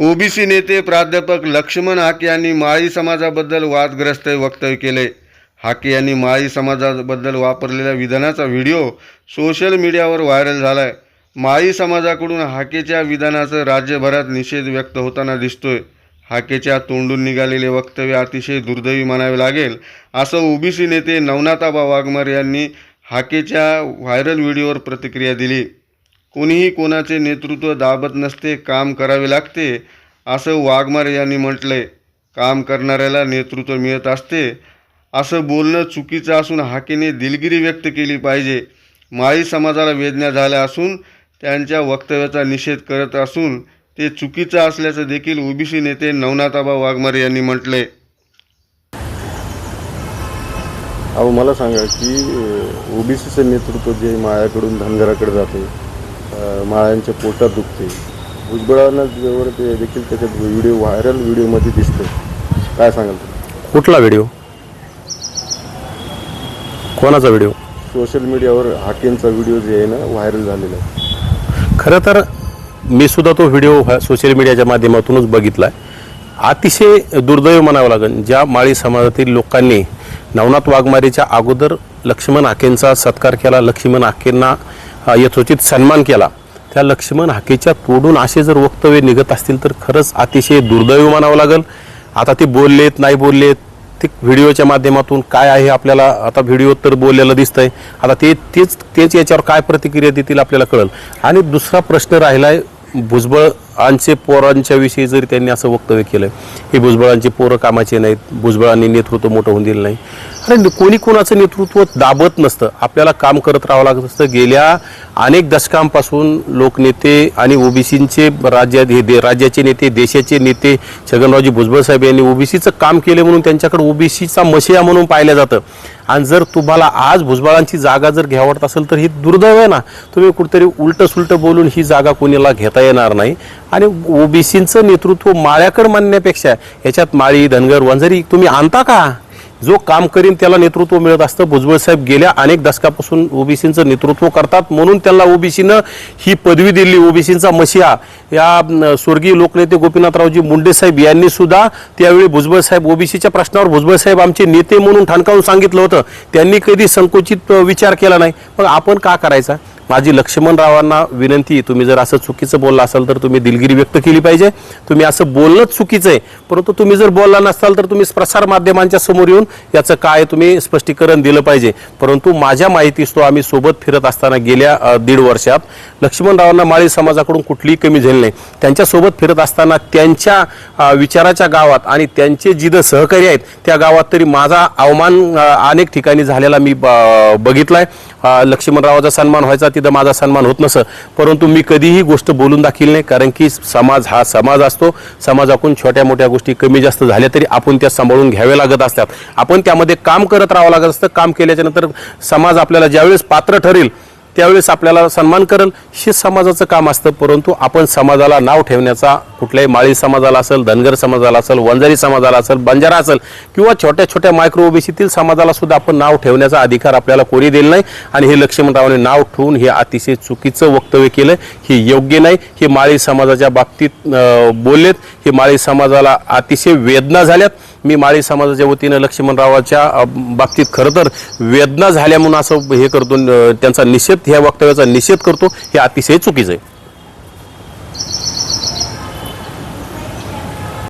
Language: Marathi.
ओबीसी नेते प्राध्यापक लक्ष्मण हाके यांनी माळी समाजाबद्दल वादग्रस्त वक्तव्य केले. हाके यांनी माळी समाजाबद्दल वापरलेल्या विधानाचा व्हिडिओ सोशल मीडियावर व्हायरल झाला आहे माळी समाजाकडून हाकेच्या विधानाचं राज्यभरात निषेध व्यक्त होताना दिसतोय. हाकेच्या तोंडून निघालेले वक्तव्य अतिशय दुर्दैवी म्हणावे लागेल असं ओबीसी नेते नवनाथाबा वाघमार यांनी हाकेच्या व्हायरल व्हिडिओवर प्रतिक्रिया दिली. कोणीही कोणाचे नेतृत्व दाबत नसते काम करावे लागते असं वाघमारे यांनी म्हटलंय. काम करणाऱ्याला नेतृत्व मिळत असते असं बोलणं चुकीचं असून हाकेने दिलगिरी व्यक्त केली पाहिजे. माळी समाजाला वेदना झाल्या असून त्यांच्या वक्तव्याचा निषेध करत असून ते चुकीचं असल्याचं देखील ओबीसी नेते नवनाथाबा वाघमारे यांनी म्हटलंय. अहो मला सांगा की ओबीसीचं नेतृत्व जे माळ्याकडून धनगराकडे जाते अ, माळ्यांच्या पोटात दुखते. भुजबळांना जवळ ते देखील त्याच्यात व्हिडिओ व्हायरल व्हिडिओमध्ये दिसते काय सांगाल तुम्ही? कुठला व्हिडिओ कोणाचा व्हिडिओ सोशल मीडियावर हाकेंचा व्हिडिओ जे आहे ना व्हायरल झालेला आहे. खरं तर मी सुद्धा तो व्हिडिओ सोशल मीडियाच्या माध्यमातूनच बघितला आहे अतिशय दुर्दैव म्हणावं लागेल ज्या माळी समाजातील लोकांनी नवनाथ वाघमारेच्या अगोदर लक्ष्मण हाकेंचा सत्कार केला. लक्ष्मण हाकेंना यथोचित सन्मान केला. त्या लक्ष्मण हाकेच्या तोडून असे जर वक्तव्य निघत असतील तर खरंच अतिशय दुर्दैव म्हणावं लागेल. आता ते बोललेत नाही बोललेत ते व्हिडिओच्या माध्यमातून काय आहे आपल्याला आता व्हिडिओ तर बोललेलं दिसतंय. आता ते तेच तेच याच्यावर काय प्रतिक्रिया देतील आपल्याला कळेल. आणि दुसरा प्रश्न राहिला आहे भुजबळांचे पोरांच्या विषयी जरी त्यांनी असं वक्तव्य केलं हे भुजबळांची पोरं कामाचे नाहीत भुजबळांनी नेतृत्व मोठं होऊन दिलं नाही. अरे कोणी कोणाचं नेतृत्व दाबत नसतं. आपल्याला काम करत राहावं लागत असतं. गेल्या अनेक दशकांपासून लोकनेते आणि ओबीसींचे राज्यात हे दे- राज्याचे नेते देशाचे नेते छगनरावजी भुजबळ साहेब यांनी ओबीसीचं काम केले म्हणून त्यांच्याकडे ओबीसीचा मशिया म्हणून पाहिलं जातं. आणि जर तुम्हाला आज भुजबळांची जागा जर घ्यावडत असेल तर ही दुर्दैव आहे ना. तुम्ही कुठेतरी उलट सुलट बोलून ही जागा कोणीला घेता येणार नाही. आणि ओबीसींचं नेतृत्व माळ्याकडे मानण्यापेक्षा याच्यात माळी धनगर वंजारी तुम्ही आणता का? जो काम करीन त्याला नेतृत्व मिळत असतं. भुजबळ साहेब गेल्या अनेक दशकापासून ओबीसींचं नेतृत्व करतात. म्हणून त्यांना ओबीसीनं ही पदवी दिली. ओबीसींचा मशिया या स्वर्गीय लोकनेते गोपीनाथरावजी मुंडे साहेब यांनी सुद्धा त्यावेळी भुजबळ साहेब ओबीसीच्या प्रश्नावर भुजबळ साहेब आमचे नेते म्हणून ठणकावून सांगितलं होतं. त्यांनी कधी संकुचित विचार केला नाही. मग आपण का करायचा? माझी लक्ष्मणरावांना विनंती तुम्ही जर असं चुकीचं बोलला असाल तर तुम्ही दिलगिरी व्यक्त केली पाहिजे. तुम्ही असं बोलणंच चुकीचं आहे परंतु तुम्ही जर बोलला नसाल तर तुम्ही प्रसार माध्यमांच्या समोर येऊन याचं काय तुम्ही स्पष्टीकरण दिलं पाहिजे. परंतु माझ्या माहितीस तो आम्ही सोबत फिरत असताना गेल्या दीड वर्षात लक्ष्मणरावांना माळी समाजाकडून कुठलीही कमी झाली नाही. त्यांच्यासोबत फिरत असताना त्यांच्या विचाराच्या गावात आणि त्यांचे जिद सहकारी आहेत त्या गावात तरी माझा अवमान अनेक ठिकाणी झालेला मी ब- आहे लक्ष्मणरावाचा सन्मान व्हायचा तिथं माझा सन्मान होत नसं. परंतु मी कधीही गोष्ट बोलून दाखील नाही कारण की समाज हा समाज असतो. समाजाकडून छोट्या मोठ्या गोष्टी कमी जास्त झाल्या तरी आपण त्या सांभाळून घ्याव्या लागत असतात. आपण त्यामध्ये काम करत राहावं लागत असतं. काम केल्याच्यानंतर समाज आपल्याला ज्यावेळेस पात्र ठरेल त्यावेळेस आपल्याला सन्मान करेल. हे समाजाचं काम असतं परंतु आपण समाजाला नाव ठेवण्याचा कुठल्याही माळी समाजाला असेल धनगर समाजाला असेल वंजारी समाजाला असेल बंजारा असेल किंवा छोट्या छोट्या मायक्रो ओबीसीतील समाजाला सुद्धा आपण नाव ठेवण्याचा अधिकार आपल्याला कोणी दिला नाही. आणि हे लक्ष्मणरावाने नाव ठेवून हे अतिशय चुकीचं वक्तव्य केलं. हे योग्य नाही. हे माळी समाजाच्या बाबतीत बोललेत. हे माळी समाजाला अतिशय वेदना झाल्यात. मी माळी समाजाच्या वतीनं लक्ष्मणरावाच्या बाबतीत खरं तर वेदना झाल्या म्हणून असं हे करतो त्यांचा निषेध ह्या वक्तव्याचा निषेध करतो. हे अतिशय चुकीचं आहे.